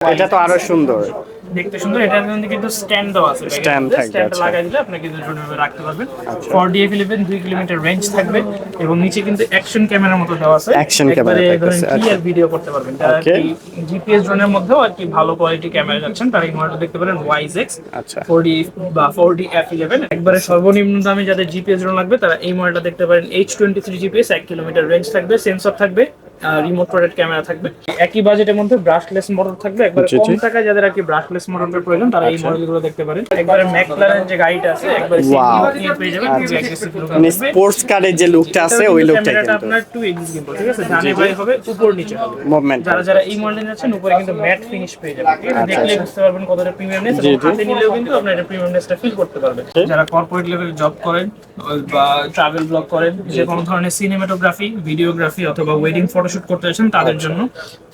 এটা তো আরও সুন্দর। দেখতে সুন্দর এটার মধ্যে কিন্তু স্ট্যান্ড দেওয়া আছে Stand থাকবে, স্ট্যান্ড আচ্ছা। লাগাই দিলে আপনি কিন্তু রাখতে পারবেন। ফর ডিএফ ইলেভেন দুই কিলোমিটার রেঞ্জ থাকবে এবং নিচে কিন্তু অ্যাকশন ক্যামেরার মতো দেওয়া আছে। Camera ধরেন ক্লিয়ার ভিডিও করতে পারবেন। জিপিএস ড্রোনের মধ্যেও আর কি ভালো কোয়ালিটি ক্যামেরা যাচ্ছেন তারা এই মডেলটা দেখতে পারেন ওয়াইজ এক্স আচ্ছা। ফোর ডি বা ফোর ডি এফ ইলেভেন একবারে সর্বনিম্ন দামে যাদের জিপিএস ড্রোন লাগবে তারা এই মডেলটা দেখতে পারেন এইচ টোয়েন্টি থ্রি জিপিএস এক কিলোমিটার রেঞ্জ থাকবে সেন্সর থাকবে। রিমোট প্রোটেক্ট ক্যামেরা থাকবে। একই বাজেটের মধ্যে ব্রাশলেস মোটর থাকবে। একবারে জি। কম টাকায় যাদের আর কি ব্রাশলেস মোটরের প্রয়োজন তারা এই আচ্ছা। মডেলগুলো দেখতে পারেন। একবারে ম্যাকলারেন যে গাড়িটা আছে একবারে পেয়ে যাবেন আচ্ছা। মানে স্পোর্টস কারের যে লুকটা আছে ওই লুকটা কিন্তু। আপনার টু এক্স গিম্বল ঠিক আছে? ডানে বাই হবে উপর নিচে হবে। মুভমেন্ট যারা যারা এই মডেল যাচ্ছেন উপরে কিন্তু ম্যাট ফিনিশ পেয়ে যাবেন দেখলে বুঝতে পারবেন কতটা প্রিমিয়ামনেস আচ্ছা, এবং হাতে নিলেও কিন্তু আপনার এটা প্রিমিয়ামনেসটা ফিল করতে পারবেন যারা কর্পোরেট লেভেল জব করেন বা ট্রাভেল ব্লগ করেন যে কোনো ধরনের সিনেমাটোগ্রাফি ভিডিওগ্রাফি অথবা ওয়েডিং ফটোশুট করতে চাচ্ছেন তাদের আচ্ছা। জন্য।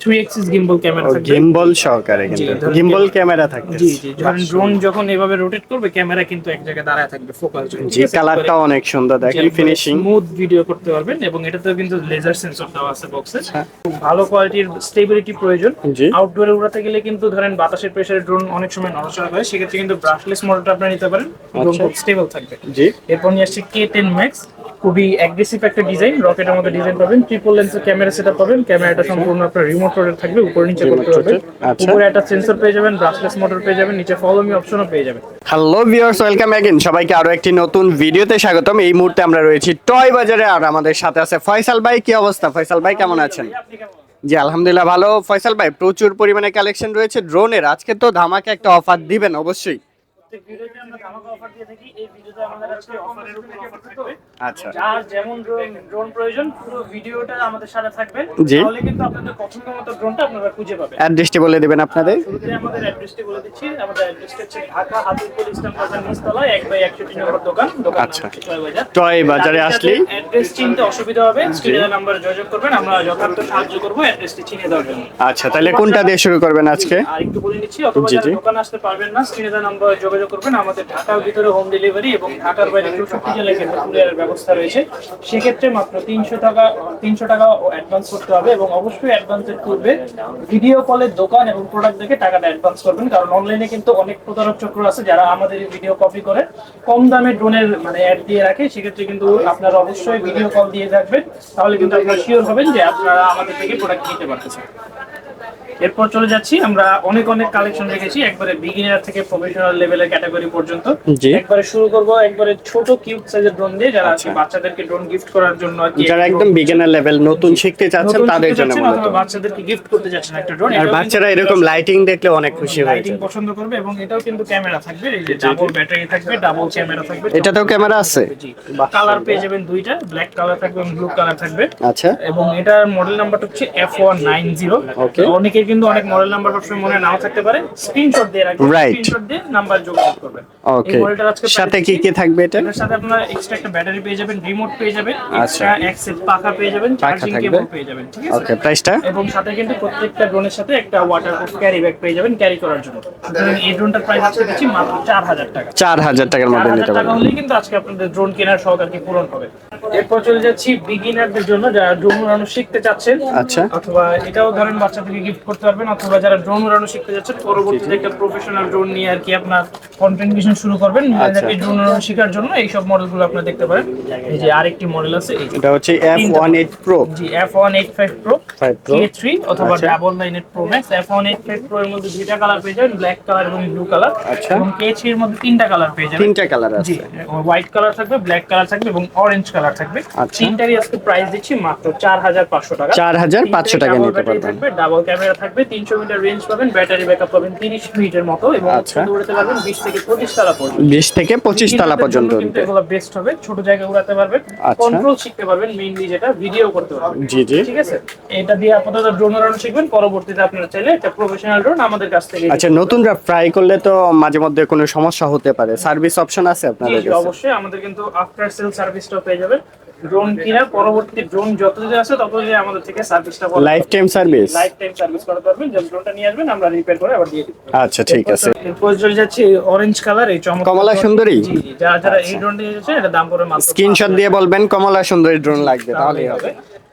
থ্রি এক্সিস গিম্বল ক্যামেরা থাকবে। গিম্বল সহকারে কিন্তু। গিম্বল ক্যামেরা থাকে জি জি যখন ড্রোন যখন এভাবে রোটেট করবে ক্যামেরা কিন্তু এক জায়গায় দাঁড়ায় থাকবে ফোকাস জি কালারটা অনেক সুন্দর দেখেন ফিনিশিং স্মুথ ভিডিও করতে পারবেন এবং এটাতেও কিন্তু লেজার সেন্সর দেওয়া আছে বক্সে আচ্ছা। ভালো কোয়ালিটির স্টেবিলিটি প্রয়োজন। আউটডোরে উড়াতে গেলে কিন্তু ধরেন বাতাসের প্রেসারে ড্রোন অনেক সময় নড়াচড়া করে সেক্ষেত্রে কিন্তু ব্রাশলেস মডেলটা আপনারা নিতে পারেন। ড্রোন আচ্ছা। খুব স্টেবল থাকবে। জি। এরপর নিয়ে আসছে কে টেন ম্যাক্স খুবই অ্যাগ্রেসিভ একটা ডিজাইন রকেটের মতো ডিজাইন পাবেন। ট্রিপল লেন্সের ক্যামেরা সেটআপ পাবেন ক্যামেরাটা সম্পূর্ণ আপনার রিমোট রোটেট থাকবে উপরে নিচে করতে পারবেন। আচ্ছা। উপরে একটা সেন্সর পেয়ে যাবেন ব্রাশলেস মোটর পেয়ে যাবেন নিচে ফলো মি অপশনও পেয়ে যাবেন। হ্যালো ভিউয়ার্স ওয়েলকাম অ্যাগেন সবাইকে আরও একটি নতুন ভিডিওতে স্বাগতম। এই মুহূর্তে আমরা রয়েছি টয় বাজারে আর আমাদের সাথে আছে ফয়সাল ভাই। কি অবস্থা? ফয়সাল ভাই কেমন আছেন? জি আলহামদুলিল্লাহ ভালো। ফয়সাল ভাই প্রচুর পরিমাণে কালেকশন রয়েছে ড্রোনের আজকে তো ধামাকে একটা অফার দিবেন অবশ্যই। প্রত্যেক ভিডিওতে আমরা ধামাকা অফার দিয়ে থাকি। এই ভিডিওতে আমাদের আজকে অফারের উপর অফার থাকবে। আচ্ছা। যার যেমন ড্রোন ড্রোন প্রয়োজন পুরো ভিডিওটা আমাদের সাথে থাকবে। তাহলে কিন্তু আপনাদের পছন্দ মতো ড্রোনটা আপনারা খুঁজে পাবেন। অ্যাড্রেসটি বলে দেবেন আপনাদের। শুরুতে আমাদের অ্যাড্রেসটি বলে দিচ্ছি। আমাদের অ্যাড্রেসটা হচ্ছে ঢাকা হাতিরপুল ইসলাম বাজার নিচতলায় এক বাই একষট্টি নম্বর দোকান দোকান আচ্ছা। টয় বাজারে। আসলে অ্যাড্রেস চিনতে অসুবিধা হবে। নাম্বারে যোগাযোগ করবেন। আমরা যথার্থ সাহায্য করব অ্যাড্রেসটি চিনে দেওয়ার জন্য। আচ্ছা তাহলে কোনটা দিয়ে শুরু করবেন আজকে? আর একটু বলে নিচ্ছি অথবা যারা দোকান আসতে পারবেন না স্ক্রিনে নাম্বারে যোগাযোগ করবেন। আমাদের ঢাকার ভিতরে হোম ডেলিভারি এবং ঢাকার বাইরে চৌষট্টি জেলায় কিন্তু কুরিয়ারের ব্যবস্থা রয়েছে। সেক্ষেত্রে মাত্র তিনশো টাকা তিনশো টাকা অ্যাডভান্স করতে হবে এবং অবশ্যই অ্যাডভান্সের পূর্বে ভিডিও কলের দোকান এবং প্রোডাক্ট দেখে টাকাটা অ্যাডভান্স করবেন। কারণ অনলাইনে কিন্তু অনেক প্রতারক চক্র আছে যারা আমাদের ভিডিও কপি করে কম দামে ড্রোনের মানে অ্যাড দিয়ে রাখে। সেক্ষেত্রে কিন্তু আপনারা অবশ্যই ভিডিও কল দিয়ে রাখবেন তাহলে কিন্তু আপনারা শিওর হবেন যে আপনারা আমাদের থেকে প্রোডাক্ট নিতে পারতেছেন। এরপর চলে যাচ্ছি আমরা অনেক অনেক কালেকশন রেখেছি একবারে বিগিনার থেকে প্রফেশনাল লেভেলের ক্যাটাগরি পর্যন্ত। একবারে শুরু করব একবারে ছোট কিউট সাইজের ড্রোন দিয়ে যারা আছে বাচ্চাদেরকে ড্রোন গিফট করার জন্য আর কি যারা একদম বিগিনার লেভেল নতুন শিখতে চাচ্ছেন তাদের জন্য মূলত। বাচ্চাদেরকে গিফট করতে যাচ্ছেন একটা ড্রোন আর বাচ্চারা এরকম লাইটিং দেখলে অনেক খুশি হয়ে লাইটিং পছন্দ করবে এবং এটাও কিন্তু ক্যামেরা থাকবে এই যে ডাবল ব্যাটারি থাকবে ডাবল ক্যামেরা থাকবে এটাতেও ক্যামেরা আছে? কালার পেয়ে যাবেন দুইটা ব্ল্যাক কালার থাকবে এবং ব্লু কালার থাকবে। আচ্ছা। এবং এটার মডেল নাম্বারটা হচ্ছে F one nine zero Okay. অনেকের কিন্তু অনেক মডেল নাম্বার সবসময় মনে নাও থাকতে পারে। স্ক্রিনশট দিয়ে রাখবেন. স্ক্রিনশট দিয়ে নাম্বার যোগাযোগ করবেন। ওকে এই মডেলটার আজকে সাথে কি কি থাকবে এটা? এটার সাথে আপনারা এক্সট্রা একটা ব্যাটারি পেয়ে যাবেন রিমোট পেয়ে যাবেন আচ্ছা। এক্সট্রা অ্যাক্সেস পাখা পেয়ে যাবেন চার্জিং কেবল পেয়ে যাবেন ঠিক আছে? ওকে প্রাইসটা এবং সাথে কিন্তু প্রত্যেকটা ড্রোনের সাথে একটা ওয়াটারপ্রুফ ক্যারি ব্যাগ পেয়ে যাবেন ক্যারি করার জন্য। এই ড্রোনটার প্রাইস আজকে দিচ্ছি মাত্র চার হাজার টাকা। চার হাজার টাকার মধ্যে নিতে পারবেন। হলেই কিন্তু আজকে আপনাদের ড্রোন কেনার শখ আর কি পূরণ হবে। এরপর চলে যাচ্ছি বিগিনারদের জন্য যারা ড্রোন উড়ানো শিখতে চাচ্ছেন। আচ্ছা। অথবা এটাও ধরেন বাচ্চাদেরকে গিফট করতে পারবেন অথবা যারা ড্রোন উড়ানো শিখতে যাচ্ছেন পরবর্তীতে একটা প্রফেশনাল ড্রোন নিয়ে আর কি আপনার কন্টেন্ট শুরু করবেন আচ্ছা। এই ড্রোন উড়ানো শেখার জন্য এই সব মডেলগুলো আপনারা দেখতে পারেন। এই যে আরেকটি মডেল আছে এটা হচ্ছে এফ ওয়ান এইট প্রো জি F one eight five pro 5 Pro K three অথবা আচ্ছা। Double max F one eight five pro এর মধ্যে দুইটা কালার পেয়ে যাবেন ব্ল্যাক কালার এবং ব্লু কালার আচ্ছা। এবং কে থ্রি এর মধ্যে তিনটা কালার পেয়ে যাবেন। তিনটা কালার জি আছে। হোয়াইট কালার থাকবে ব্ল্যাক কালার থাকবে এবং অরেঞ্জ কালার থাকবে। আচ্ছা। তিনটারই আজকে প্রাইস দিচ্ছি মাত্র চার হাজার পাঁচশো টাকা। 4,500 টাকা নিতে পারবেন। ডাবল ক্যামেরা থাকবে তিনশো মিটার রেঞ্জ পাবেন ব্যাটারি ব্যাকআপ পাবেন তিরিশ মিনিটের মতো এবং আচ্ছা। উড়াতে পারবেন বিশ থেকে পঁচিশ তালা পর্যন্ত। বিশ থেকে পঁচিশ তালা পর্যন্ত কিন্তু এগুলো বেস্ট হবে ছোট জায়গায় উড়াতে পারবেন আচ্ছা। কন্ট্রোল শিখতে পারবেন মেইনলি যেটা ভিডিও করতে পারবেন। জি জি। ঠিক আছে? এটা দিয়ে আপাতত ড্রোন উড়ানো শিখবেন পরবর্তীতে আপনারা চাইলে একটা প্রফেশনাল ড্রোন আমাদের কাছ থেকে আচ্ছা নতুনরা ফ্রাই করলে তো মাঝে মধ্যে কোনো সমস্যা হতে পারে। সার্ভিস অপশন আছে আপনাদের কাছে? অবশ্যই। আমাদের কিন্তু আফটার সেল সার্ভিসটাও পেয়ে যাবেন। ড্রোন কিনে পরবর্তী ড্রোন যত যদি আসে আছে যে আমাদের থেকে সার্ভিসটা life time service life time service করতে পারবেন। যে ড্রোনটা নিয়ে আসবেন আমরা রিপেয়ার করে আবার দিয়ে দিব। আচ্ছা ঠিক আছে। এরপর চলে যাচ্ছে অরেঞ্জ কালার এই চমক কমলা সুন্দরী? যারা যারা এই ড্রোনটা নিয়ে যাচ্ছে এটা দাম করে মাত্র স্ক্রিনশট দিয়ে বলবেন কমলা সুন্দরী ড্রোন লাগবে তাহলেই হবে।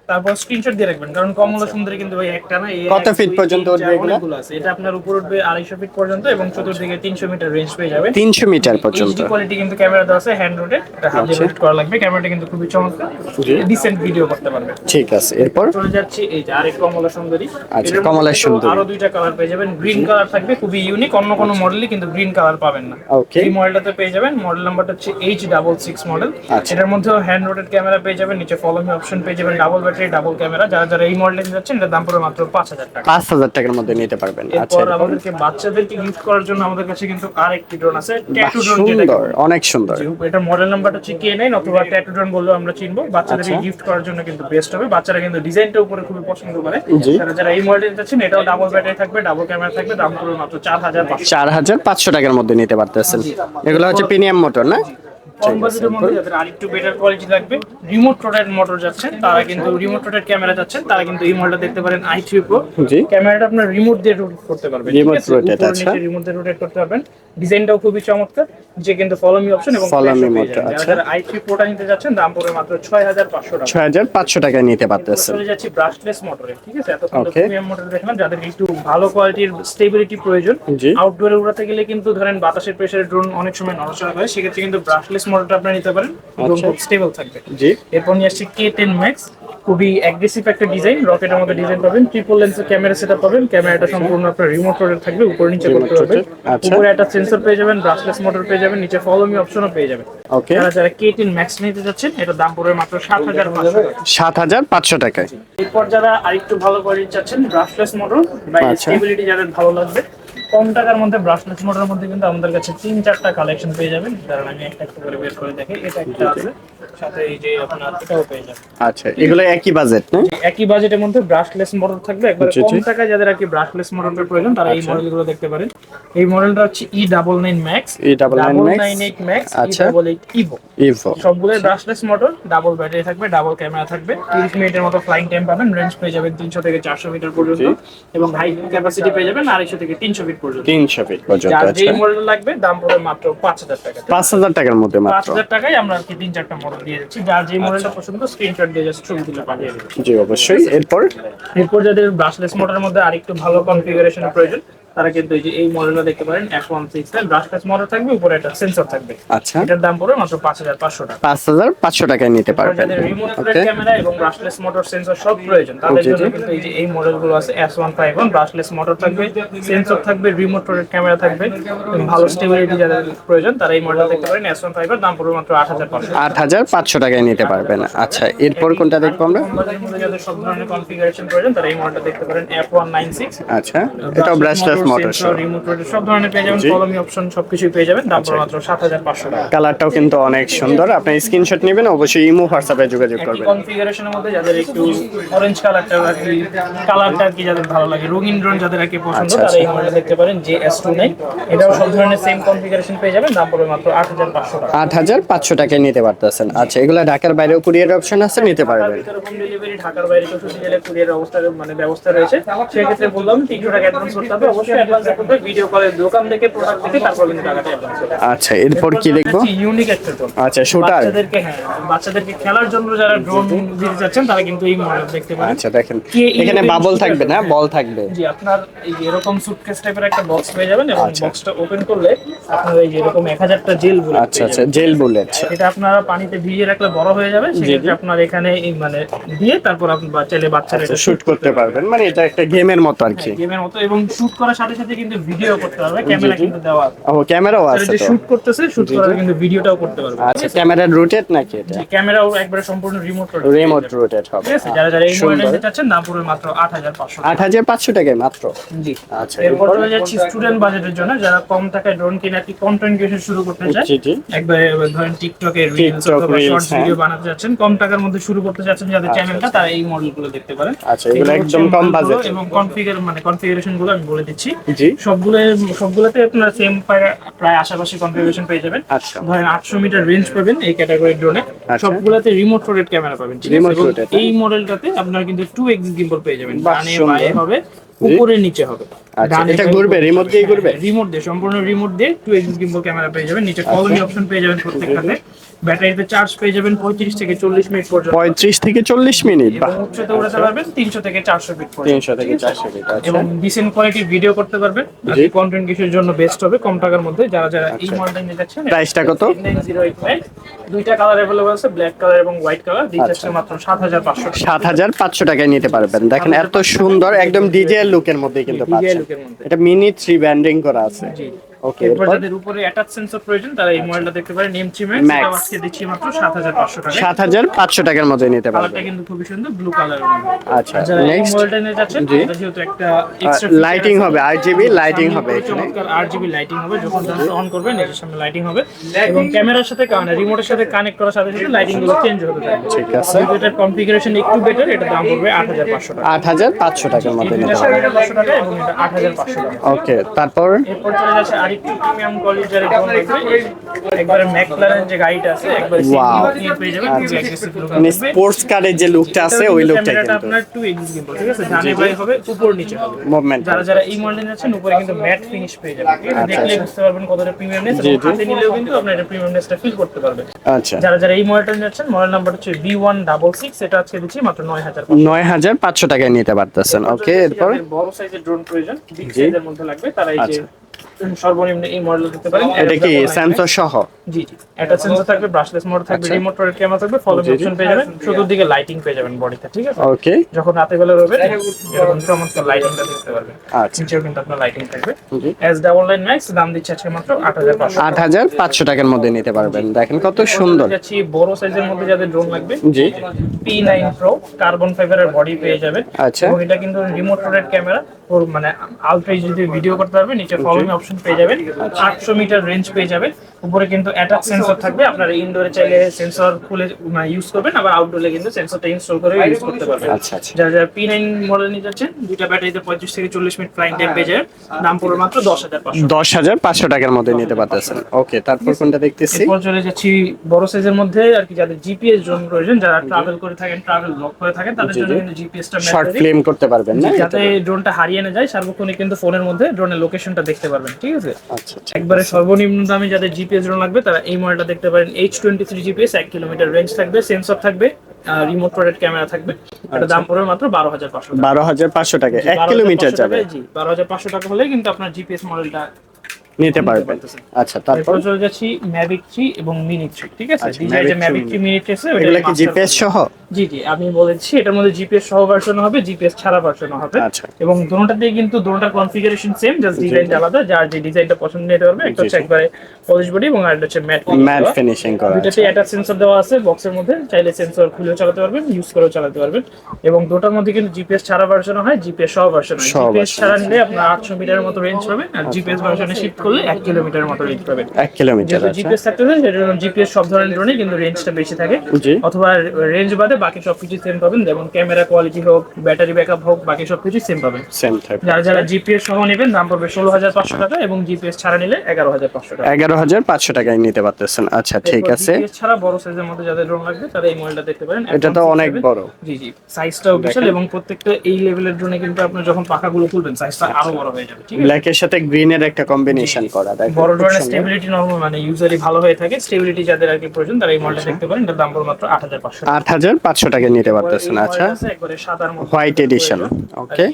তারপর স্ক্রিনশট দিয়ে রাখবেন কারণ কমলা সুন্দরী কিন্তু ভাই একটা না এই কত দুই, পর্যন্ত উঠবে এগুলা? আছে। এটা আপনার উপর উঠবে আড়াইশো ফিট পর্যন্ত এবং চতুর্দিকে তিনশো মিটার রেঞ্জ পেয়ে যাবেন তিনশো মিটার পর্যন্ত। এইচডি কোয়ালিটি কিন্তু ক্যামেরা দেওয়া আছে হ্যান্ড রোটেড এটা হাত দিয়ে আচ্ছা। রোটেট করা লাগবে। ক্যামেরাটা কিন্তু খুবই চমৎকার। ডিসেন্ট ভিডিও করতে পারবে। ঠিক আছে এরপর? চলে যাচ্ছি এই যে আরেক কমলা সুন্দরী। আচ্ছা, কমলা সুন্দরী। আরও দুইটা কালার পেয়ে যাবেন। গ্রিন কালার থাকবে খুবই ইউনিক অন্য কোনো মডেলই কিন্তু গ্রিন কালার পাবেন না। Okay. এই মডেলটাতে পেয়ে যাবেন। মডেল নাম্বারটা হচ্ছে এইচ ডাবল সিক্স মডেল আচ্ছা। এটার মধ্যেও হ্যান্ড রোটেড ক্যামেরা পেয়ে যাবেন। নিচে ফলো মি অপশন পেয়ে যাবেন। ডাবল ডাবল ক্যামেরা যারা যারা এই মডেলটা যাচ্ছেন এটার দাম পড়বে মাত্র পাঁচ হাজার টাকা। পাঁচ হাজার টাকার মধ্যে নিতে পারবেন। আচ্ছা এরপর এরপর? আমাদেরকে বাচ্চাদেরকে গিফট করার জন্য আমাদের কাছে কিন্তু আরেকটি ড্রোন আছে ট্যাটু ড্রোন সুন্দর অনেক সুন্দর। এটা মডেল নাম্বারটা হচ্ছে কে নাইন অথবা ট্যাটু ড্রোন বললেও আমরা চিনবো। বাচ্চাদেরকে আচ্ছা। গিফট করার জন্য কিন্তু বেস্ট হবে। বাচ্চারা কিন্তু ডিজাইনটা উপরে খুবই পছন্দ করে। যারা যারা এই মডেল চাচ্ছেন এটাও ডাবল ব্যাটারি থাকবে ডাবল ক্যামেরা থাকবে দাম পড়বে মাত্র চার হাজার পাঁচশো। চার হাজার পাঁচশো টাকার মধ্যে নিতে পারতেছেন। এগুলো হচ্ছে প্রিমিয়াম মোটর না? কম বাজেটের মধ্যে যাদের আরেকটু বেটার কোয়ালিটি লাগবে রিমোট রোটেট মোটর যাচ্ছেন তারা কিন্তু রিমোট রোটেট ক্যামেরা যাচ্ছেন তারা কিন্তু এই মডেলটা দেখতে পারেন আই থ্রি প্রো ক্যামেরাটা আপনার রিমোট দিয়ে রোটেট করতে পারবেন রিমোট রোটেট আচ্ছা। রিমোট দিয়ে রোটেট করতে পারবেন। ডিজাইনটাও খুবই চমৎকার যে কিন্তু ফলো মি অপশন এবং mode, যাবেন। আচ্ছা। যারা আই থ্রি প্রোটা নিতে যাচ্ছেন দাম পড়বে মাত্র ছয় হাজার পাঁচশো টাকা ছয় হাজার পাঁচশো টাকায় নিতে পারতেছেন চলে যাচ্ছি ব্রাশলেস মোটরে ঠিক আছে এতক্ষণ Okay. প্রিমিয়াম মোটর দেখলাম যাদের একটু ভালো কোয়ালিটির স্টেবিলিটি প্রয়োজন আউটডোরে উড়াতে গেলে কিন্তু ধরেন বাতাসের প্রেসারে ড্রোন অনেক সময় নড়াচড়া করে সেক্ষেত্রে কিন্তু ব্রাশলেস মোটরটা আপনি নিতে পারেন এবং আচ্ছা। খুব স্টেবল থাকবে জি এরপর নিয়ে আসছি কে টেন ম্যাক্স খুবই অ্যাগ্রেসিভ একটা ডিজাইন রকেটের মধ্যে ডিজাইন পাবেন ট্রিপল লেন্সের ক্যামেরা সেটআপ পাবেন ক্যামেরাটা সম্পূর্ণ আপনার রিমোট রোটেট থাকবে উপরে নিচে করতে পারবেন আচ্ছা। উপরে একটা সেন্সর পেয়ে যাবেন ব্রাশলেস মোটর পেয়ে যাবেন নিচে ফলো মি অপশনও পেয়ে যাবেন। ওকে যারা যারা কে টেন ম্যাক্স নিতে যাচ্ছেন এটা দাম পড়বে মাত্র সাত হাজার পাঁচশো টাকা। সাত হাজার পাঁচশো টাকায়। এরপর যারা আরেকটু ভালো কোয়ালিটি চাচ্ছেন ব্রাশলেস মোটর বা আচ্ছা। স্টেবিলিটি যাদের ভালো লাগবে কম টাকার মধ্যে ব্রাশলেস মোটরের মধ্যে কিন্তু আমাদের কাছে তিন চারটা কালেকশন পেয়ে যাবেন। কারণ আমি একটা একটা করে বের করে দেখি এটা একটা আছে। সাথে এই যে আপনার এটাও পেয়ে যাবেন। আচ্ছা এগুলো একই বাজেট না? একই বাজেটের মধ্যে ব্রাশলেস মোটর থাকবে। একবার কম টাকায় যাদের আর কি ব্রাশলেস মোটরের প্রয়োজন তারা এই আচ্ছা। মডেলগুলো দেখতে পারেন। এই মডেলটা হচ্ছে E double nine max E99 Max? Nine eight max আচ্ছা। ডাবল এইট ইভো ইভো সবগুলোই ব্রাশলেস মোটর ডাবল ব্যাটারি থাকবে ডাবল ক্যামেরা থাকবে। তিরিশ মিনিটের মতো ফ্লাইং টাইম পাবেন রেঞ্জ পেয়ে যাবেন তিনশো থেকে চারশো মিটার পর্যন্ত। এবং হাই ক্যাপাসিটি পেয়ে যাবেন আড়াইশো থেকে তিনশো ফিট পর্যন্ত। তিনশো ফিট পর্যন্ত যার যেই আচ্ছা মডেল লাগবে দাম পড়বে মাত্র পাঁচ হাজার টাকা। পাঁচ হাজার টাকার মধ্যে পাঁচ মাত্র হাজার টাকায় আমরা আর কি তিন চারটা মডেল দিয়ে দিচ্ছি। যার যে মডেলটা পছন্দ স্ক্রিনশট দিয়ে জাস্ট ছবি তুলে পাঠিয়ে দেবেন জি অবশ্যই। এরপর? এরপর যাদের ব্রাশলেস মোটরের মধ্যে আরেকটু ভালো কনফিগারেশন প্রয়োজন তারা কিন্তু এই যে এই মডেলটা দেখতে পারেন F one six brushless motor থাকবে উপরে একটা সেন্সর থাকবে। আচ্ছা। এটার দাম পড়বে মাত্র পাঁচ হাজার পাঁচশো টাকা। পাঁচ হাজার পাঁচশো টাকায় নিতে পারবেন। রিমোট ক্যামেরা এবং ব্রাশলেস মোটর সেন্সর সব প্রয়োজন তাদের। জন্য কিন্তু এই যে এই মডেলগুলো আছে S one five one brushless motor থাকবে সেন্সর থাকবে রিমোট রোটেট ক্যামেরা থাকবে ভালো স্টেবিলিটি যাদের প্রয়োজন তারা এই মডেল দেখতে পারেন এস ওয়ান ফাইভ এর দাম পড়বে মাত্র আট হাজার পাঁচশো আট হাজার পাঁচশো টাকায় নিতে পারবেন। আচ্ছা এরপর কোনটা দেখব আমরা? যাদের সব ধরনের কনফিগারেশন প্রয়োজন তারা এই মডেলটা দেখতে পারেন এফ ওয়ান নাইন সিক্স আচ্ছা এটাও ব্রাশলেস মোটর রিমোট রোটেট সব ধরনের পেয়ে যাবেন। আচ্ছা। কলমি অপশন সবকিছুই পেয়ে যাবেন। দাম মাত্র সাত হাজার পাঁচশো টাকা। কালারটাও কিন্তু অনেক সুন্দর। আপনি স্ক্রিনশট নেবেন অবশ্যই ইমো হোয়াটসঅ্যাপে যোগাযোগ করবেন। কনফিগারেশনের মধ্যে যাদের একটু অরেঞ্জ কালারটা আর কি কালারটা আর কি যাদের ভালো লাগে। রঙিন রং যাদের আর কি পছন্দ আচ্ছা, তারা এই আচ্ছা। মডেল দেখতে পারেন যে এস টু নাইন এটাও সব ধরনের সেম কনফিগারেশন পেয়ে যাবেন। দাম পড়বে মাত্র আট হাজার পাঁচশো টাকা। আট হাজার পাঁচশো টাকায় নিতে পারতেছেন। আচ্ছা এগুলো ঢাকার বাইরেও কুরিয়ার অপশন আছে? নিতে পারবেন। হোম ডেলিভারি ঢাকার বাইরে চৌষট্টি জেলায় কুরিয়ার অবস্থা মানে ব্যবস্থা রয়েছে। সেক্ষেত্রে বললাম তিনশো টাকা অ্যাডভান্স করতে হবে। অবশ্যই অ্যাডভান্স করতে ভিডিও কলের দোকান থেকে প্রোডাক্ট থেকে তারপর কিন্তু টাকাটা অ্যাডভান্স আচ্ছা এরপর কি দেখব? ইউনিক একটা ড্রোন আচ্ছা শুটার বাচ্চাদেরকে হ্যাঁ বাচ্চাদেরকে খেলার জন্য যারা ড্রোন দিতে তারা কিন্তু এই মডেল দেখতে পারেন। আচ্ছা দেখেন। এখানে বাবল থাকবে না? বল থাকবে। জি আপনার এই এরকম সুটকেস টাইপের একটা বক্স পেয়ে যাবেন এবং আচ্ছা। বক্সটা ওপেন করলে আপনার এই এরকম এক হাজারটা জেল বুলেট আচ্ছা আচ্ছা জেল বুলেট এটা আপনারা পানিতে ভিজিয়ে রাখলে বড় হয়ে যাবে সেক্ষেত্রে আপনার এখানে মানে দিয়ে তারপর আপনি বাচ্চালে বাচ্চারা এটা শুট করতে পারবেন। মানে এটা একটা গেমের মতো আর কি। গেমের মতো এবং শুট করার সাথে সাথে কিন্তু ভিডিও করতে পারবে ক্যামেরা কিন্তু দেওয়া আছে। ও ক্যামেরাও আছে যে শুট করতেছে শুট করার কিন্তু ভিডিওটাও করতে পারবে। আচ্ছা ক্যামেরা রোটেট নাকি এটা? ক্যামেরাও একবারে সম্পূর্ণ রিমোট রিমোট রোটেট হবে। ঠিক আছে? যারা যারা এই সুন্দর। মডেল নিতে চাচ্ছেন দাম পড়বে মাত্র আট হাজার পাঁচশো আট হাজার পাঁচশো টাকায় মাত্র? জি। আচ্ছা। এরপর যাচ্ছি স্টুডেন্ট বাজেটের জন্য। যারা কম টাকায় ড্রোন কিনে কি কন্টেন্ট ক্রিয়েশন শুরু করতে জি একবারে ধরেন টিকটকে রিলস অথবা শর্টস হ্যাঁ। ভিডিও বানাতে যাচ্ছেন কম টাকার মধ্যে শুরু করতে যাচ্ছেন যাদের চ্যানেলটা তারা এই মডেলগুলো দেখতে পারেন। আচ্ছা, এগুলো একদম কম budget-এ। এবং কনফিগার মানে কনফিগারেশনগুলো আমি বলে দিচ্ছি। জি। সবগুলো সবগুলোতে আপনারা সেম প্রায় আশেপাশে কনফিগারেশন পেয়ে যাবেন। আচ্ছা। ধরেন আটশো মিটার রেঞ্জ পাবেন এই ক্যাটাগরি ড্রোনে আচ্ছা। সবগুলোতে রিমোট রোটেট ক্যামেরা পাবেন হ্যাঁ। এই মডেলটাতে আপনারা কিন্তু টু এক্স গিম্বল পেয়ে যাবেন। ডানে সুন্দর। হবে উপরে নিচে হবে। আচ্ছা, এটা ঘুরবে, হবে। দিয়ে ঘুরবে? হ্যাঁ, রিমোট দিয়ে সম্পূর্ণ রিমোট দিয়ে টু এক্স গিম্বল ক্যামেরা পেয়ে যাবেন। নিচে কলোনি অপশন পেয়ে যাবেন প্রত্যেকটাতে। ব্যাটারিতে চার্জ পেয়ে যাবেন পঁয়ত্রিশ থেকে চল্লিশ মিনিট পর্যন্ত। পঁয়ত্রিশ থেকে চল্লিশ মিনিট এবং বাহ। উচ্চতে উড়াতে পারবেন তিনশো থেকে চারশো ফিট পর্যন্ত। তিনশো থেকে চারশো ফিট আচ্ছা। এবং ডিসেন্ট কোয়ালিটির ভিডিও করতে পারবেন। আর কন্টেন্ট কিছুর জন্য বেস্ট হবে কম টাকার মধ্যে। যারা যারা এই মডেলটা নিতে যাচ্ছেন প্রাইসটা কত? দুইটা কালার অ্যাভেলেবল আছে ব্ল্যাক কালার এবং হোয়াইট কালার যাচ্ছে মাত্র সাত হাজার পাঁচশো সাত হাজার পাঁচশো টাকায় নিতে পারবেন। দেখেন এত সুন্দর একদম ডিজে লুকের মধ্যে কিন্তু পাচ্ছেন। এটা মিনি থ্রি ব্যান্ডিং করা আছে। জি। উপরে অ্যাটাচ সেন্সর প্রয়োজন তারা এই মডেলটা দেখতে পারেন। আজকে দিচ্ছি মাত্র সাত হাজার পাঁচশো টাকা। সাত হাজার পাঁচশো টাকার মধ্যে নিতে কালারটা কিন্তু খুবই সুন্দর ব্লু কালার আচ্ছা নেক্সট মডেলটা নিয়ে যাচ্ছেন এটা যেহেতু একটা এক্সট্রা লাইটিং হবে RGB lighting হবে এখানে। আরজিবি লাইটিং হবে যখন অন করবেন এর সামনে লাইটিং হবে। এবং ক্যামেরার সাথে কারণে রিমোটের সাথে কানেক্ট করার সাথে সাথে লাইটিংগুলো চেঞ্জ হতে থাকবে। ঠিক আছে। এটার কনফিগারেশন একটু বেটার এটা দাম পড়বে হাজার পাঁচশো টাকা। আট হাজার পাঁচশো টাকার মধ্যে নিতে পারবেন হাজার পাঁচশো টাকা এবং এটা আট হাজার পাঁচশো টাকা। ওকে তারপর? এরপর চলে যাচ্ছে আরেকটু প্রিমিয়াম কোয়ালিটির একবারে ম্যাকলারেন যে গাড়িটা আছে একবারে. নিয়ে পেয়ে যাবেন খুবই মানে স্পোর্টস কারের যে লুকটা আছে ওই লুকটা কিন্তু। আপনার গিম্বল ঠিক আছে? ডানে হবে উপর নিচে হবে। মুভমেন্ট যারা যারা এই মডেল যাচ্ছেন উপরে কিন্তু ম্যাট ফিনিশ পেয়ে যাবেন দেখলে বুঝতে পারবেন কতটা প্রিমিয়ামনেস আচ্ছা, এবং হাতে নিলেও কিন্তু আপনার এটা প্রিমিয়ামনেসটা ফিল করতে পারবেন আচ্ছা। যারা যারা এই মডেলটা যাচ্ছেন মডেল নাম্বার হচ্ছে বি ওয়ান ডাবল সিক্স এটা আজকে দিচ্ছি মাত্র নয় হাজার নয় হাজার পাঁচশো টাকায় নিতে পারতেছেন ওকে এরপর? বড় সাইজের ড্রোন প্রয়োজন বিগ সাইজের মধ্যে লাগবে তারা এই যে আচ্ছা। সর্বনিম্ন এই মডেল হতে পারেন। এটা কি সেন্সর সহ? জি জি। একটা সেন্সর থাকবে ব্রাশলেস মোড থাকবে আচ্ছা। রিমোট ক্যামেরা থাকবে ফলো জি, জি। অপশন পেয়ে যাবেন চতুর্দিকে লাইটিং পেয়ে যাবেন বডিতে ঠিক আছে? ওকে যখন রাতে বেলা রবেন এরকম চমৎকার লাইটিংটা দেখতে পারবেন। আচ্ছা। নিচেও কিন্তু আপনার লাইটিং থাকবে। এস ডাবল ম্যাক্স দাম দিচ্ছে আজকে মাত্র আট হাজার পাঁচশো আট হাজার পাঁচশো টাকার মধ্যে নিতে পারবেন। দেখেন কত সুন্দর। যাচ্ছি বড় সাইজের মধ্যে যাদের ড্রোন লাগবে। জি। নাইন প্রো কার্বন ফাইবারের বডি পেয়ে যাবেন। আচ্ছা। এবং এটা কিন্তু রিমোট ক্যামেরা ওর মানে আলট্রা যদি ভিডিও করতে পারবে নিচে ফলোইং অপশন পেয়ে যাবেন। আটশো মিটার রেঞ্জ পেয়ে যাবেন। উপরে কিন্তু অ্যাটাচ সেন্সর থাকবে। আপনারা ইনডোরে চাইলে সেন্সর খুলে ইউজ করবেন আবার আউটডোরে কিন্তু সেন্সরটা ইনস্টল করে ইউজ করতে পারবেন। আচ্ছা আচ্ছা যারা যারা পি নাইন মডেল নিতে যাচ্ছেন দুইটা ব্যাটারিতে পঁয়ত্রিশ থেকে চল্লিশ মিনিট ফ্লাইং টাইম পেয়ে যাবেন। দাম পড়বে মাত্র দশ হাজার দশ হাজার পাঁচশো টাকার মধ্যে নিতে পারতেছেন। ওকে তারপর কোনটা দেখতেছি? এরপর চলে যাচ্ছি বড় সাইজের মধ্যে আর কি যাদের জিপিএস জন্য প্রয়োজন যারা ট্রাভেল করে থাকেন ট্রাভেল ব্লক করে থাকেন তাদের জন্য কিন্তু জিপিএসটা শর্ট ফিল্ম করতে পারবেন না? যাতে ড্রোনটা হারিয়ে না যায় সার্বক্ষণিক কিন্তু ফোনের মধ্যে ড্রোনের লোকেশনটা দেখতে পারবেন ঠিক আছে? আচ্ছা আচ্ছা। একবারে সর্বনিম্ন দামে যাদের জিপিএস ড্রোন লাগবে তারা এই মডেলটা দেখতে পারেন। এইচ টোয়েন্টি থ্রি জিপিএস এক কিলোমিটার রেঞ্জ থাকবে সেন্সর থাকবে রিমোট প্রোটেক্ট ক্যামেরা থাকবে। এটা দাম পড়বে মাত্র বারো হাজার পাঁচশো বারো হাজার পাঁচশো টাকা এক কিলোমিটার যাবে। জি বারো হাজার পাঁচশো টাকা হলে কিন্তু আপনার জিপিএস মডেলটা নিতে পারবেন। আচ্ছা তারপর? চলে যাচ্ছি ম্যাভিক থ্রি এবং মিনি থ্রি ঠিক আছে? আচ্ছা, ডিজাইন যে ম্যাভিক 3 থ্রি মিনি থ্রি আছে এগুলা কি জিপিএস সহ? জি জি আমি বলেছি এটার মধ্যে জিপিএস সহ ভার্সন হবে জিপিএস ছাড়া ভার্সন হবে। আচ্ছা। এবং দুটোটা দিয়ে কিন্তু দুটোটার কনফিগারেশন সেম জাস্ট ডিজাইনটা আলাদা যার যে ডিজাইনটা পছন্দ নিতে পারবে একটা হচ্ছে একবারে পলিশ বডি এবং আরেকটা হচ্ছে ম্যাট ম্যাট ফিনিশিং করা আছে। দুটাতে একটা সেন্সর দেওয়া আছে বক্সের মধ্যে চাইলে সেন্সর খুলেও চালাতে পারবেন ইউজ করেও চালাতে পারবেন। এবং দুটার মধ্যে কিন্তু জিপিএস ছাড়া ভার্সন হয় জিপিএস সহ ভার্সন হয়। জিপিএস ছাড়া নিলে আপনার আটশো মিটারের মতো রেঞ্জ পাবেন আর জিপিএস ভার্সনে শিফট করলে এক কিলোমিটারের মতো রেঞ্জ পাবেন। এক কিলোমিটার জিপিএস থাকতেছে সেটা জিপিএস সব ধরনের ড্রোনে কিন্তু রেঞ্জটা বেশি থাকে। অথবা রেঞ্জ বাদে বাকি সবকিছু সেম পাবেন যেমন ক্যামেরা কোয়ালিটি হোক ব্যাটারি ব্যাকআপ হোক বাকি সবকিছু সেম পাবেন। সেম টাইপ যারা যারা জিপিএস সহ নেবেন দাম পড়বে ষোলো হাজার পাঁচশো টাকা এবং জিপিএস ছাড়া নিলে এগারো হাজার পাঁচশো টাকা। এগারো হাজার পাঁচশো টাকায় নিতে পারতেছেন। আচ্ছা ঠিক আছে। ছাড়া বড় সাইজের মধ্যে যাদের ড্রোন লাগবে তারা এই মডেলটা দেখতে পারেন। এটা তো অনেক বড়। জি জি। সাইজটাও বিশাল এবং প্রত্যেকটা এই লেভেলের ড্রোনে কিন্তু আপনার যখন পাখাগুলো খুলবেন সাইজটা আরও বড় হয়ে যাবে ঠিক আছে? ব্ল্যাকের সাথে গ্রিনের একটা কম্বিনেশন করা দেখেন বড় সুন্দর। স্টেবিলিটি নরমাল মানে ইউজারই ভালো হয়ে থাকে স্টেবিলিটি যাদের আর কি প্রয়োজন তারা এই মডেলটা আচ্ছা। দেখতে পারেন এটার দাম পড়বে মাত্র আট হাজার পাঁচশো আট হাজার পাঁচশো টাকায় নিতে পারতেছেন আচ্ছা। একবারে সাদার মধ্যে হোয়াইট এডিশন ওকে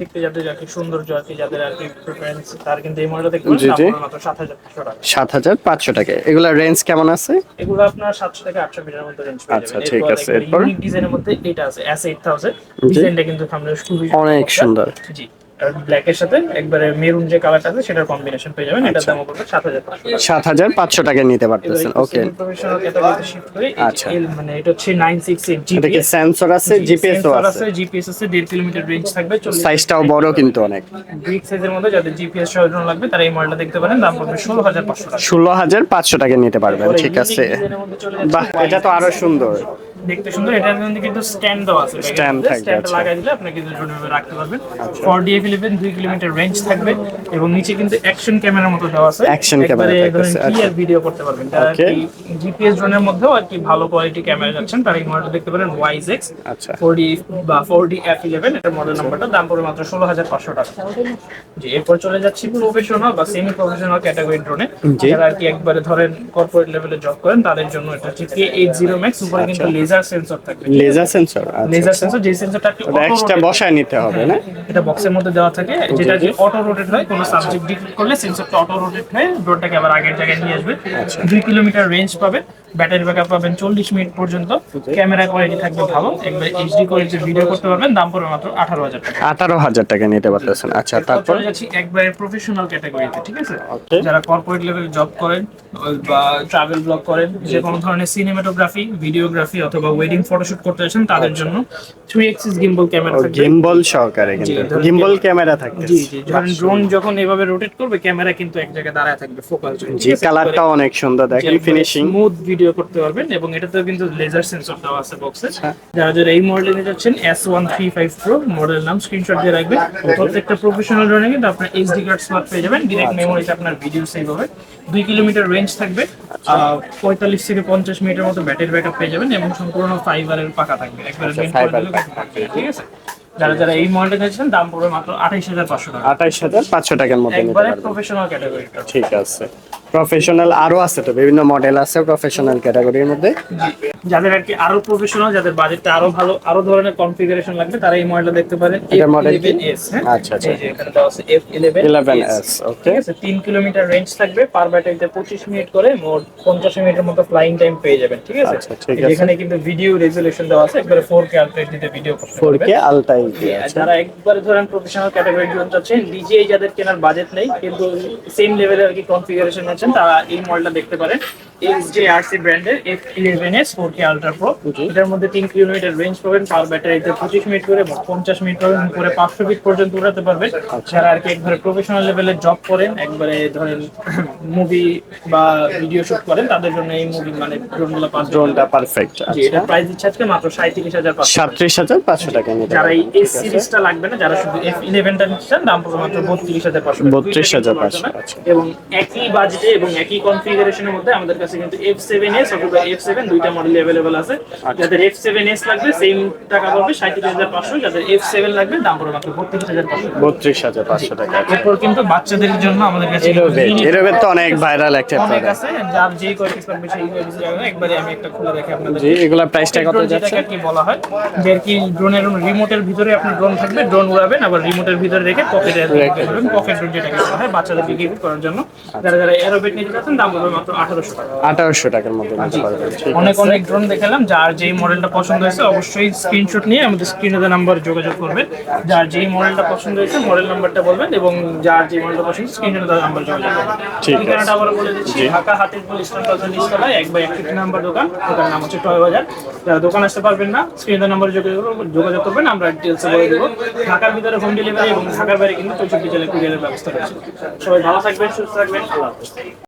দেখতে যাদের আর কি সৌন্দর্য আর কি যাদের আর কি প্রেফারেন্স তার কিন্তু এই মডেলটা দেখতে পারেন মাত্র সাত হাজার পাঁচশো টাকা। সাত হাজার পাঁচশো টাকায় এগুলা রেঞ্জ কেমন আছে? এগুলো আপনার সাতশো থেকে আটশো মিটার মধ্যে রেঞ্জ পেয়ে আচ্ছা, ঠিক আছে, এরপর? ডিজাইনের মধ্যে এটা আছে এস এইট থাউজেন্ড জি। ডিজাইনটা কিন্তু সামনে খুবই অনেক সুন্দর। জি। ব্ল্যাক এর সাথে একবারে মেরুন যে কালারটা আছে সেটার কম্বিনেশন পেয়ে যাবেন। এটার আচ্ছা। দাম পড়বে সাত হাজার পাঁচশো টাকা। সাত হাজার পাঁচশো টাকায় নিতে পারতেছেন ওকে প্রফেশনাল ক্যাটাগরিতে শিফট করে আচ্ছা। মানে এটা হচ্ছে 968 এটা কি জিপিএস সেন্সর আছে। জিপিএস আছে জিপিএস আছে 1.5 কিলোমিটার রেঞ্জ থাকবে সাইজটাও বড় কিন্তু অনেক। বিগ সাইজের মধ্যে যাদের জিপিএস সহজন লাগবে তারা এই মডেলটা দেখতে পারেন দাম পড়বে 16500 টাকা। ষোলো হাজার পাঁচশো টাকা নিতে পারবেন ঠিক আছে। বাহ এটা তো আরও সুন্দর। দেখতে সুন্দর এটার মধ্যে কিন্তু স্ট্যান্ড দেওয়া আছে। থাকবে, স্ট্যান্ড আচ্ছা। লাগাই দিলে আপনি কিন্তু রাখতে পারবেন। ফর ডি এফ ইলেভেন দুই কিলোমিটার রেঞ্জ থাকবে এবং নিচে কিন্তু অ্যাকশন ক্যামেরার মতো দেওয়া আছে। ক্লিয়ার আচ্ছা। ভিডিও করতে পারবেন। জিপিএস ড্রোনের মধ্যেও আর কি ভালো কোয়ালিটি ক্যামেরা যাচ্ছেন তারা এই মডেলটা দেখতে পারেন আচ্ছা। বা ফোর ডি এফ ইলেভেন এটার মডেল নাম্বারটা দাম পড়বে মাত্র ষোলো হাজার পাঁচশো টাকা। জি এরপর চলে যাচ্ছি প্রফেশনাল বা সেমি প্রফেশনাল ক্যাটাগরি ড্রোনে যারা আর কি একবারে ধরেন কর্পোরেট লেভেলে জব করেন তাদের জন্য এটা হচ্ছে কে এইট জিরো ম্যাক্স উপরে কিন্তু আচ্ছা। লেজার সেন্সর থাকবে। লেজার সেন্সর লেজার সেন্সর যে সেন্সরটা ওটা এক্সট্রা বসায় নিতে হবে না? এটা বক্সের মধ্যে দেওয়া থাকে। যেটা যে অটো রোটেট হয় কোনো সাবজেক্ট ডিক্লিক করলে সেন্সরটা অটো রোটেট হয়ে ড্রোনটাকে আবার আগের জায়গায় নিয়ে আসবে। আচ্ছা। দুই কিলোমিটার রেঞ্জ পাবেন ব্যাটারি ব্যাকআপ পাবেন চল্লিশ মিনিট পর্যন্ত। ক্যামেরা কোয়ালিটি থাকবে ভালো। একবার এইচডি কোয়ালিটির ভিডিও করতে পারবেন দাম পড়বে মাত্র আঠারো হাজার টাকা। আঠারো হাজার টাকা নিতে পারতেছেন। আচ্ছা তারপর? যাচ্ছি একবারে প্রফেশনাল ক্যাটাগরিতে ঠিক আছে? যারা কর্পোরেট লেভেল জব করেন বা ট্রাভেল ব্লগ করেন যে কোনো ধরনের সিনেমাটোগ্রাফি ভিডিওগ্রাফি অথবা ওয়েডিং ফটোশুট করতে চাচ্ছেন তাদের জন্য থ্রি এক্সিস গিম্বল ক্যামেরা থাকবে। গিম্বল সহকারে কিন্তু। গিম্বল ক্যামেরা থাকে জি জি ধরেন ড্রোন যখন এভাবে রোটেট করবে ক্যামেরা কিন্তু এক জায়গায় দাঁড়ায় থাকবে ফোকাস জি কালারটা অনেক সুন্দর দেখেন ফিনিশিং স্মুথ ভিডিও করতে পারবেন এবং এটাতেও কিন্তু লেজার সেন্সর দেওয়া আছে বক্সে আচ্ছা। যারা যারা এই মডেলে নিতে যাচ্ছেন S one three five pro model নাম স্ক্রিনশট দিয়ে রাখবেন। প্রত্যেকটা প্রফেশনাল ড্রোনে কিন্তু আপনার এইচডি কার্ড স্লট পেয়ে যাবেন। ডিরেক্ট আচ্ছা। মেমোরিতে আপনার ভিডিও সেভ হবে। দুই কিলোমিটার রেঞ্জ থাকবে। আচ্ছা। পঁয়তাল্লিশ থেকে পঞ্চাশ মিনিটের মতো ব্যাটারি ব্যাকআপ পেয়ে যাবেন এবং সম্পূর্ণ ফাইবারের পাকা থাকবে। একবারে আচ্ছা, ঠিক আছে? যারা যারা এই মডেলটা নিচ্ছেন দাম পড়বে মাত্র আঠাইশ হাজার পাঁচশো টাকা। আঠাইশ হাজার পাঁচশো টাকার মধ্যে নিতে একবারে প্রফেশনাল ক্যাটাগরিটা ঠিক আছে। প্রফেশনাল আরও আছে তো বিভিন্ন মডেল আছে প্রফেশনাল ক্যাটাগরির মধ্যে যাদের আর কি আরও প্রফেশনাল যাদের বাজেটটা আরও ভালো আরও ধরনের কনফিগারেশন লাগবে তারা এই মডেলটা দেখতে পারেন এটার model কি? F11s হ্যাঁ আচ্ছা, আচ্ছা। এই যে এখানে দেওয়া আছে F11 11s, okay. ঠিক আছে 3 কিলোমিটার রেঞ্জ থাকবে পার ব্যাটারিতে 25 মিনিট করে মোট 50 মিনিটের মতো ফ্লাইং টাইম পেয়ে যাবেন ঠিক আছে আচ্ছা। এখানে কিন্তু ভিডিও রেজোলিউশন দেওয়া আছে একবারে 4K আলট্রা এইচডিতে ভিডিও করতে ফোর পারবেন কে আলটাই আর যারা একবারে ধরেন প্রফেশনাল ক্যাটাগরি জন্য চাচ্ছেন ডিজিআই যাদের কেনার বাজেট নেই কিন্তু সেম লেভেলের আর কি কনফিগারেশন আছেন তারা এই মডেলটা দেখতে পারেন। এইচজে আরসি ব্র্যান্ডের F eleven S four K ultra pro এটার মধ্যে তিন কিলোমিটার রেঞ্জ পাবেন পার ব্যাটারিতে পঁচিশ মিনিট করে পঞ্চাশ মিনিট পাবেন উপরে পাঁচশো ফিট পর্যন্ত উড়াতে পারবেন। যারা আর কি একবারে প্রফেশনাল লেভেলে জব করেন একবারে ধরেন মুভি বা ভিডিও শুট করেন তাদের জন্য এই মুভি মানে ড্রোনগুলো পাঁচ ড্রোনটা পারফেক্ট আচ্ছা। এটা প্রাইস দিচ্ছে আজকে মাত্র সাঁত্রিশ হাজার পাঁচশো সাতত্রিশ হাজার পাঁচশো টাকা যারা এই এস সিরিজটা লাগবে না যারা শুধু এফ ইলেভেনটা নিচ্ছেন দাম পড়বে মাত্র বত্রিশ হাজার পাঁচশো 32,500 আচ্ছা। এবং একই বাজেটে এবং একই কনফিগারেশনের মধ্যে আমাদের কাছে কিন্তু এফ সেভেন এস অথবা এফ সেভেন দুইটা মডেল অ্যাভেলেবল আছে। আচ্ছা। যাদের এফ সেভেন এস লাগবে সেম টাকা পড়বে সাঁত্রিশ হাজার পাঁচশো। যাদের এফ সেভেন লাগবে দাম পড়বে মাত্র বত্রিশ হাজার পাঁচশো বত্রিশ হাজার পাঁচশো টাকা এরপর কিন্তু বাচ্চাদের জন্য আমাদের কাছে এরোবেট তো অনেক ভাইরাল একটা অনেক আছে যার যেই কয় পিস সেই কয় পিস লাগবে একবারে আমি একটা খুলে রেখে আপনাদের জি এগুলা প্রাইসটা কত যাচ্ছে? কি বলা হয় যে কি ড্রোনের রিমোটের ভিতরে আপনার ড্রোন থাকবে ড্রোন উড়াবেন আবার রিমোটের ভিতরে রেখে পকেটে পকেট ড্রোন যেটাকে বলা হয় বাচ্চাদেরকে গিফট করার জন্য। যারা যারা এরোবেট নিতে চাচ্ছেন দাম পড়বে মাত্র আঠারোশো টাকা। আঠারোশো টাকার পারবেন অনেক অনেক ড্রোন দেখালাম যার যেই মডেলটা পছন্দ হয়েছে অবশ্যই স্ক্রিনশট নিয়ে আমাদের স্ক্রিনে দেওয়া নাম্বার যোগাযোগ করবেন। যার যেই মডেলটা পছন্দ হয়েছে মডেল নাম্বারটা বলবেন এবং যার যে মডেলটা পছন্দ স্ক্রিনে দেওয়া নাম্বার যোগাযোগ করবেন। ঠিক আছে। ঠিকানাটা আবার বলে দিচ্ছি ঢাকা হাতিরপুল ইস্টার্ন প্লাজা নিচতলায় এক বাই একটি নাম্বার দোকান। দোকানের নাম হচ্ছে টয় বাজার। যারা দোকান আসতে পারবেন না স্ক্রিনে নাম্বার যোগাযোগ করবেন- যোগাযোগ করবেন আমরা ডিটেলস বলে দেবো। ঢাকার ভিতরে হোম ডেলিভারি এবং ঢাকার বাইরে কিন্তু চৌষট্টি জেলায় কুরিয়ারের ব্যবস্থা রয়েছে। সবাই ভালো থাকবেন সুস্থ থাকবেন আল্লাহ হাফেজ।